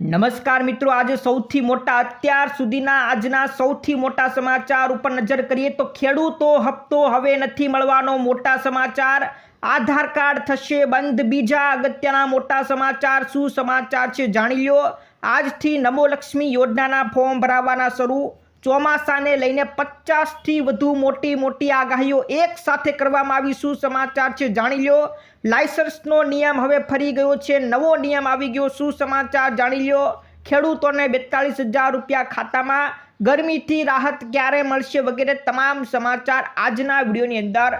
નમસ્કાર મિત્રો, આજે સૌથી મોટા, અત્યાર સુધીના આજના સૌથી મોટા સમાચાર ઉપર નજર કરીએ તો ખેડૂતો હપ્તો હવે નથી મળવાનો. મોટા સમાચાર, આધાર કાર્ડ થશે બંધ. બીજા અગત્યના મોટા સમાચાર શું સમાચાર છે જાણી લો આજથી નમો લક્ષ્મી યોજનાના ફોર્મ ભરાવવાના શરૂ. ચોમાસાને લઈને પચાસથી વધુ મોટી મોટી આગાહીઓ એક સાથે કરવામાં આવી. શું સમાચાર છે? જાણી લો લાયસન્સનો નિયમ હવે ફરી ગયો છે. નવો નિયમ આવી ગયો. શું સમાચાર? જાણી લો ખેડૂતોને બેતાળીસ હજાર રૂપિયા ખાતામાં. ગરમીથી રાહત ક્યારે મળશે વગેરે તમામ સમાચાર આજના વિડીયોની અંદર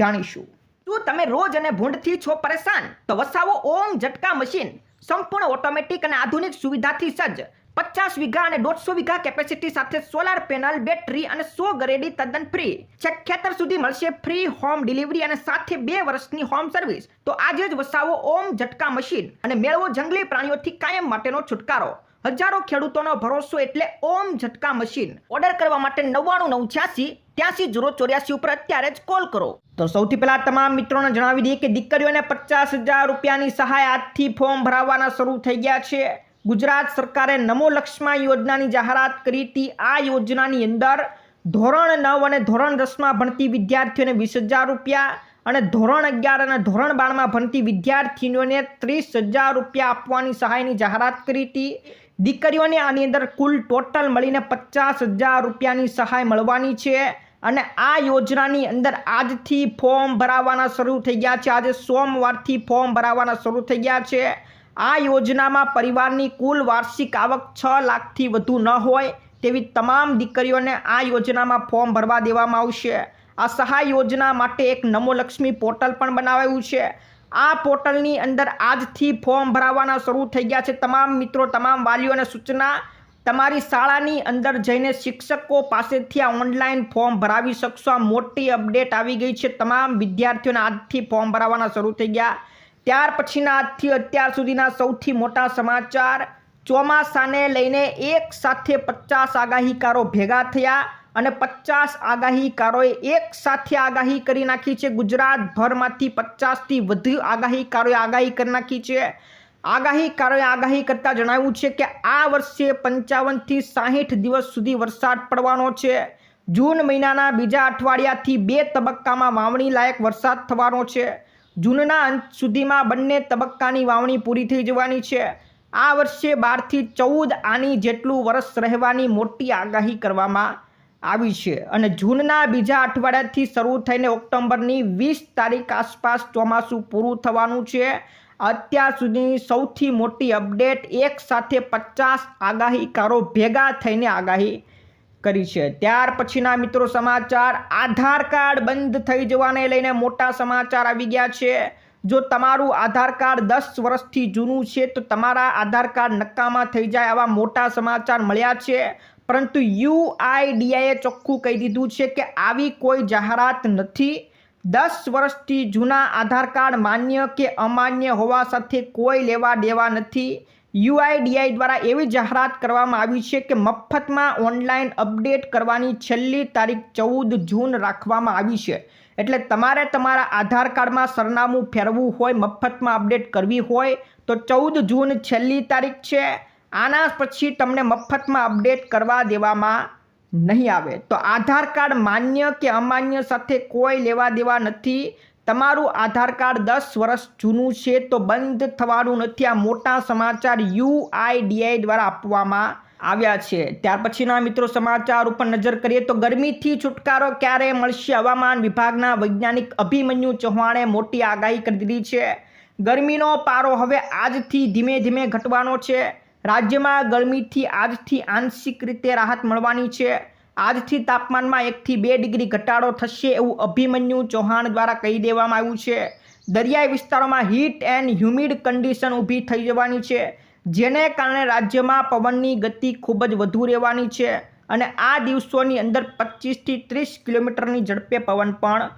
જાણીશું. શું તમે રોજ અને ભૂંડથી છો પરેશાન, તો વસાવો ઓમ ઝટકા મશીન. સંપૂર્ણ ઓટોમેટિક અને આધુનિક સુવિધાથી સજ્જ. પચાસ વીઘા અને દોઢસો વીઘા કેપેસિટી સાથે સોલાર પેનલ બેટરી અને સો ગરેડી તદ્દન ફ્રી છેક ખેતર સુધી મળશે ફ્રી હોમ ડિલિવરી અને સાથે બે વર્ષની હોમ સર્વિસ તો આજે જ વસાવો ઓમ ઝટકા મશીન અને મેળવો જંગલી પ્રાણીઓથી કાયમ માટેનો છુટકારો. હજારો ખેડૂતોનો ભરોસો એટલે ઓમ ઝટકા મશીન. ઓર્ડર કરવા માટે નવ્વાણું નવ છ્યાસી ત્યાંસી જીરો ચોર્યાસી ઉપર અત્યારે જ કોલ કરો. તો સૌથી પહેલાં તમામ મિત્રોને જણાવી દઈએ કે દીકરીઓને પચાસ હજાર રૂપિયાની સહાય આજથી ફોર્મ ભરાવવાના શરૂ થઈ ગયા છે. ગુજરાત સરકારે નમો લક્ષ્મા યોજનાની જાહેરાત કરી હતી. આ યોજનાની અંદર ધોરણ નવ અને ધોરણ દસમાં ભણતી વિદ્યાર્થીઓને વીસ હજાર રૂપિયા અને ધોરણ અગિયાર અને ધોરણ બારમાં ભણતી વિદ્યાર્થીનીઓને ત્રીસ હજાર રૂપિયા આપવાની સહાયની જાહેરાત કરી હતી. દીકરીઓને આની અંદર કુલ ટોટલ મળીને પચાસ હજાર રૂપિયાની સહાય મળવાની છે અને આ યોજનાની અંદર આજથી ફોર્મ ભરાવાના શરૂ થઈ ગયા છે. આજે સોમવારથી ફોર્મ ભરાવાના શરૂ થઈ ગયા છે. આ યોજનામાં પરિવારની કુલ વાર્ષિક આવક છ લાખથી વધુ ન હોય તેવી તમામ દીકરીઓને આ યોજનામાં ફોર્મ ભરવા દેવામાં આવશે. આ સહાય યોજના માટે એક નમોલક્ષ્મી પોર્ટલ પણ બનાવાયું છે. આ પોર્ટલની અંદર આજથી ફોર્મ ભરાવાના શરૂ થઈ ગયા છે. તમામ મિત્રો, તમામ વાલીઓને સૂચના, તમારી શાળાની અંદર જઈને શિક્ષકો પાસેથી આ ઓનલાઈન ફોર્મ ભરાવી શકશો. આ મોટી અપડેટ આવી ગઈ છે. તમામ વિદ્યાર્થીઓને આજથી ફોર્મ ભરાવાના શરૂ થઈ ગયા. ત્યાર પછીના આજથી અત્યાર સુધીના સૌથી મોટા સમાચાર. ચોમાસાને લઈને એક સાથે પચાસ આગાહીકારો ભેગા થયા અને પચાસ આગાહીકારોએ એક સાથે આગાહી કરી નાખી છે. ગુજરાતભરમાંથી પચાસથી વધુ આગાહીકારોએ આગાહી કરી નાખી છે. આગાહીકારોએ આગાહી કરતાં જણાવ્યું છે કે આ વર્ષે પંચાવનથી સાહીઠ દિવસ સુધી વરસાદ પડવાનો છે. જૂન મહિનાના બીજા અઠવાડિયાથી બે તબક્કામાં વાવણી લાયક વરસાદ થવાનો છે. જૂનના અંત સુધીમાં બંને તબક્કાની વાવણી પૂરી થઈ જવાની છે. આ વર્ષે બારથી ચૌદ આની જેટલું વરસ રહેવાની મોટી આગાહી કરવામાં આવી છે અને જૂનના બીજા અઠવાડિયાથી શરૂ થઈને ઓક્ટોબરની વીસ તારીખ આસપાસ ચોમાસું પૂરું થવાનું છે. અત્યાર સુધીની સૌથી મોટી અપડેટ એક સાથે પચાસ આગાહીકારો ભેગા થઈને આગાહી કરી છે. ત્યાર પછીના મિત્રો સમાચાર, આધાર કાર્ડ બંધ થઈ જવાને લઈને મોટા સમાચાર આવી ગયા છે. જો તમારું આધાર કાર્ડ દસ વર્ષથી જૂનું છે, તો તમારા આધાર કાર્ડ નક્કામાં થઈ જાય આવા મોટા સમાચાર મળ્યા છે. પરંતુ યુઆઈડીઆઈએ ચોખ્ખું કહી દીધું છે કે આવી કોઈ જાહેરાત નથી. દસ વર્ષથી જૂના આધાર કાર્ડ માન્ય કે અમાન્ય હોવા સાથે કોઈ લેવા દેવા નથી. યુઆઈડીઆઈ દ્વારા એવી જાહેરાત કરવામાં આવી છે કે મફતમાં ઓનલાઈન અપડેટ કરવાની છેલ્લી તારીખ ચૌદ જૂન રાખવામાં આવી છે. એટલે તમારે તમારા આધાર કાર્ડમાં સરનામું ફેરવવું હોય, મફતમાં અપડેટ કરવી હોય, તો ચૌદ જૂન છેલ્લી તારીખ છે. આના પછી તમને મફતમાં અપડેટ કરવા દેવામાં નહીં આવે. તો આધાર કાર્ડ માન્ય કે અમાન્ય સાથે કોઈ લેવા દેવા નથી. તમારું આધાર કાર્ડ દસ વર્ષ જૂનું છે તો બંધ થવાનું નથી. આ મોટા સમાચાર યુઆઈડીઆઈ દ્વારા આપવામાં આવ્યા છે. ત્યાર પછીના મિત્રો સમાચાર ઉપર નજર કરીએ તો ગરમીથી છુટકારો ક્યારે મળશે? હવામાન વિભાગના વૈજ્ઞાનિક અભિમન્યુ ચૌહાણે મોટી આગાહી કરી દીધી છે. ગરમીનો પારો હવે આજથી ધીમે ધીમે ઘટવાનો છે. રાજ્યમાં ગરમીથી આજથી આંશિક રીતે રાહત મળવાની છે. આજથી તાપમાનમાં એકથી બે ડિગ્રી ઘટાડો થશે એવું અભિમન્યુ ચૌહાણ દ્વારા કહી દેવામાં આવ્યું છે. દરિયાઈ વિસ્તારોમાં હીટ એન્ડ હ્યુમિડ કન્ડિશન ઊભી થઈ જવાની છે, જેને કારણે રાજ્યમાં પવનની ગતિ ખૂબ જ વધુ રહેવાની છે અને આ દિવસોની અંદર પચીસથી ત્રીસ કિલોમીટરની ઝડપે પવન પણ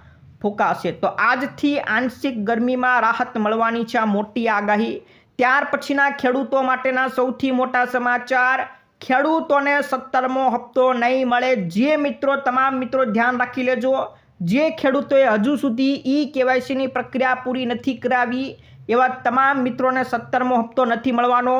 ફૂંકાશે. તો આજથી આંશિક ગરમીમાં રાહત મળવાની છે આ મોટી આગાહી. ત્યાર પછીના ખેડૂતો માટેના સૌથી મોટા સમાચાર. ખેડૂતોને સત્તરમો હપ્તો નહીં મળે. જે મિત્રો, તમામ મિત્રો ધ્યાન રાખી લેજો. જે ખેડૂતોએ હજુ સુધી ઈ કેવાયસીની પ્રક્રિયા પૂરી નથી કરાવી, એવા તમામ મિત્રોને સત્તરમો હપ્તો નથી મળવાનો.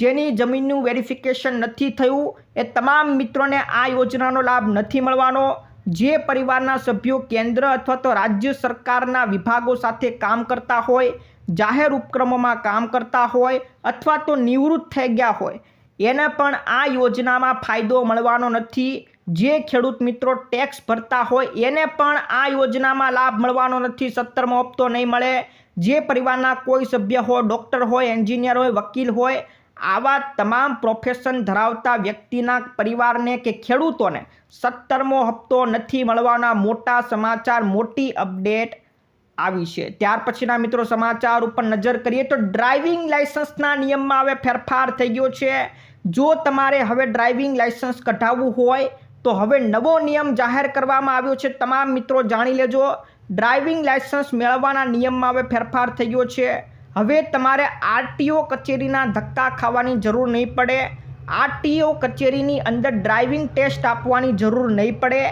જેની જમીનનું વેરિફિકેશન નથી થયું, એ તમામ મિત્રોને આ યોજનાનો લાભ નથી મળવાનો. જે પરિવારના સભ્યો કેન્દ્ર અથવા તો રાજ્ય સરકારના વિભાગો સાથે કામ કરતા હોય, જાહેર ઉપક્રમોમાં કામ કરતા હોય અથવા તો નિવૃત્ત થઈ ગયા હોય એને પણ આ યોજનામાં ફાયદો મળવાનો નથી. જે ખેડૂત મિત્રો ટેક્સ ભરતા હોય એને પણ આ યોજનામાં લાભ મળવાનો નથી. સત્તરમો હપ્તો નહીં મળે. જે પરિવારના કોઈ સભ્ય હોય, ડૉક્ટર હોય, એન્જિનિયર હોય, વકીલ હોય, આવા તમામ પ્રોફેશન ધરાવતા વ્યક્તિના પરિવારને કે ખેડૂતોને સત્તરમો હપ્તો નથી મળવાના મોટા સમાચાર, મોટી અપડેટ આવી છે. ત્યાર પછીના મિત્રો સમાચાર ઉપર નજર કરીએ તો ડ્રાઇવિંગ લાઇસન્સના નિયમમાં હવે ફેરફાર થઈ ગયો છે. જો તમારે હવે ડ્રાઇવિંગ લાઇસન્સ કઢાવવું હોય, તો હવે નવો નિયમ જાહેર કરવામાં આવ્યો છે. તમામ મિત્રો જાણી લેજો. ડ્રાઇવિંગ લાઇસન્સ મેળવવાના નિયમમાં હવે ફેરફાર થઈ ગયો છે. હવે તમારે આરટીઓ કચેરીના ધક્કા ખાવાની જરૂર નહીં પડે. આરટીઓ કચેરીની અંદર ડ્રાઇવિંગ ટેસ્ટ આપવાની જરૂર નહીં પડે.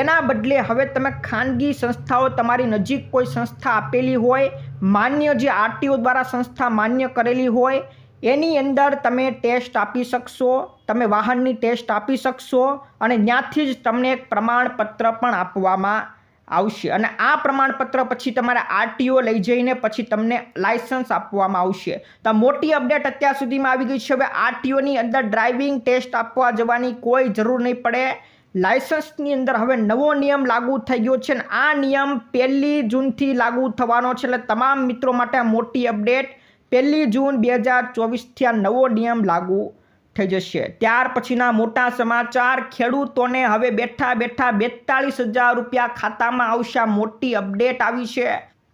એના બદલે હવે તમે ખાનગી સંસ્થાઓ તમારી નજીક કોઈ સંસ્થા આપેલી હોય, માન્ય જે આરટીઓ દ્વારા સંસ્થા માન્ય કરેલી હોય એની અંદર તમે ટેસ્ટ આપી શકશો, તમે વાહનની ટેસ્ટ આપી શકશો અને ત્યાંથી જ તમને એક પ્રમાણપત્ર પણ આપવામાં આવશે. અને આ પ્રમાણપત્ર પછી તમારે આરટીઓ લઈ જઈને પછી તમને લાયસન્સ આપવામાં આવશે. તો મોટી અપડેટ અત્યાર સુધીમાં આવી ગઈ છે. હવે આરટીઓની અંદર ડ્રાઇવિંગ ટેસ્ટ આપવા જવાની કોઈ જરૂર નહીં પડે. લાયસન્સની અંદર હવે નવો નિયમ લાગુ થઈ ગયો છે અને આ નિયમ પહેલી જૂનથી લાગુ થવાનો છે. એટલે તમામ મિત્રો માટે મોટી અપડેટ પહેલી જૂન બે હજાર ચોવીસથી આ નવો નિયમ લાગુ થઈ જશે. ત્યાર પછીના મોટા સમાચાર, ખેડૂતોને હવે બેઠા બેઠા બેતાળીસ હજાર રૂપિયા ખાતામાં આવશે. મોટી અપડેટ આવી છે.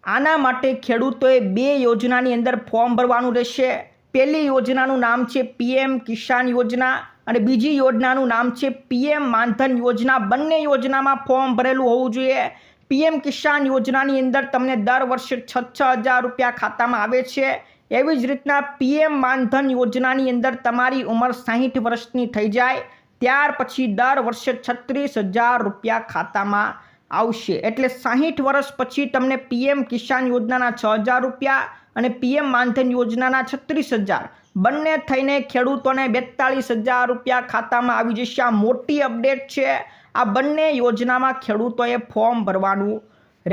આના માટે ખેડૂતોએ બે યોજનાની અંદર ફોર્મ ભરવાનું રહેશે. પહેલી યોજનાનું નામ છે પીએમ કિસાન યોજના અને બીજી યોજનાનું નામ છે પીએમ માનધન યોજના. બંને યોજનામાં ફોર્મ ભરેલું હોવું જોઈએ. પીએમ કિસાન યોજનાની અંદર તમને દર વર્ષે છ છ હજાર રૂપિયા ખાતામાં આવે છે. એવી જ રીતના પીએમ માનધન યોજનાની અંદર તમારી ઉંમર સાહીઠ વર્ષની થઈ જાય, ત્યાર પછી દર વર્ષે છત્રીસ હજાર રૂપિયા ખાતામાં આવશે. એટલે સાહીઠ વર્ષ પછી તમને પીએમ કિસાન યોજનાના છ હજાર રૂપિયા અને પીએમ માનધન યોજનાના છત્રીસ હજાર. બંને થઈને ખેડૂતોને બેતાળીસ હજાર રૂપિયા ખાતામાં આવી જશે. આ મોટી અપડેટ છે. આ બંને યોજનામાં ખેડૂતોએ ફોર્મ ભરવાનું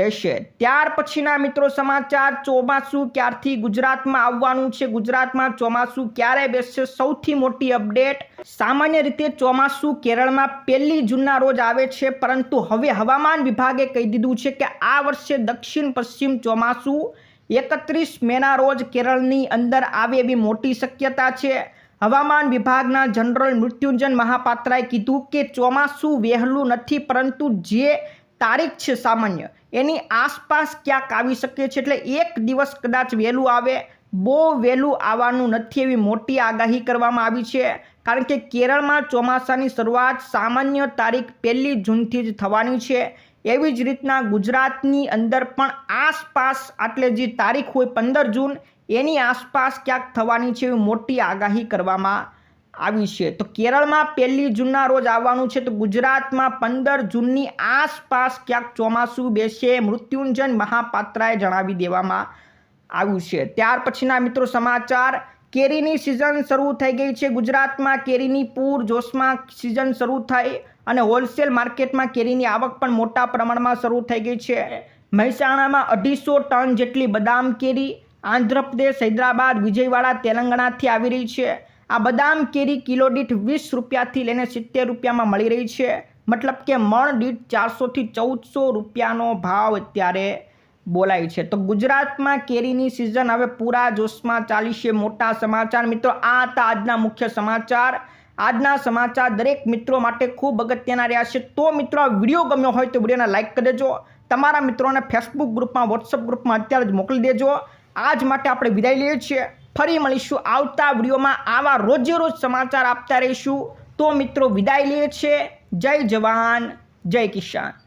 રહેશે. ત્યાર પછીના મિત્રો સમાચાર, ચોમાસું ક્યારથી ગુજરાતમાં આવવાનું છે? ગુજરાતમાં ચોમાસું ક્યારે બેસશે? સૌથી મોટી અપડેટ સામાન્ય રીતે ચોમાસું કેરળમાં પહેલી જૂનના રોજ આવે છે, પરંતુ હવે હવામાન વિભાગે કહી દીધું છે કે આ વર્ષે દક્ષિણ પશ્ચિમ ચોમાસું એકત્રીસ મેના રોજ કેરળની અંદર આવે એવી મોટી શક્યતા છે. હવામાન વિભાગના જનરલ મૃત્યુંજન મહાપાત્રાએ કીધું કે ચોમાસું વહેલું નથી, પરંતુ જે તારીખ છે સામાન્ય. એની આસપાસ ક્યાંક આવી શકે છે એટલે એક દિવસ કદાચ વહેલું આવે, બહુ વહેલું આવવાનું નથી એવી મોટી આગાહી કરવામાં આવી છે. કારણ કે કેરળમાં ચોમાસાની શરૂઆત સામાન્ય તારીખ પહેલી જૂનથી જ થવાની છે. એવી જ રીતના ગુજરાતની અંદર પણ આસપાસ આટલે જે તારીખ હોય પંદર જૂન, એની આસપાસ ક્યાંક થવાની છે એવી મોટી આગાહી કરવામાં આવી છે. તો કેરળમાં પહેલી જૂનના રોજ આવવાનું છે. તો ગુજરાતમાં પંદર જૂનની આસપાસ ક્યાંક ચોમાસું બેસે. મૃત્યુંજન મહાપાત્રાએ જણાવી દેવામાં આવ્યું છે. ત્યાર પછીના મિત્રો સમાચાર. કેરીની સિઝન શરૂ થઈ ગઈ છે. ગુજરાતમાં કેરીની પૂર, જોશમાં સિઝન શરૂ થઈ અને હોલસેલ માર્કેટમાં કેરીની આવક પણ મોટા પ્રમાણમાં શરૂ થઈ ગઈ છે. મહેસાણામાં અઢીસો ટન જેટલી બદામ કેરી, આંધ્રપ્રદેશ, હૈદરાબાદ, વિજયવાડા, તેલંગાણાથી આવી રહી છે. આ બદામ કેરી કિલો દીઠ વીસ રૂપિયાથી લઈને સિત્તેર રૂપિયામાં મળી રહી છે. મતલબ કે મણ દીઠ ચારસોથી ચૌદસો રૂપિયાનો ભાવ અત્યારે બોલાય છે. તો ગુજરાતમાં કેરીની સિઝન હવે પૂરા જોશમાં ચાલી છે મોટા સમાચાર. મિત્રો, આ હતા આજના મુખ્ય સમાચાર. આજના સમાચાર દરેક મિત્રો માટે ખૂબ અગત્યના રહ્યા છે. તો મિત્રો વીડિયો ગમ્યો હોય તો વિડીયોને લાઇક કરી દેજો. તમારા મિત્રોને ફેસબુક ગ્રુપમાં વોટ્સઅપ ગ્રુપમાં અત્યારે જ મોકલી દેજો. આજ માટે આપણે વિદાય લઈએ છીએ. ફરી મળીશું આવતા વિડીયોમાં આવા રોજે રોજ સમાચાર આપતા રહીશું. તો મિત્રો વિદાય લઈએ છીએ જય જવાન, જય કિસાન.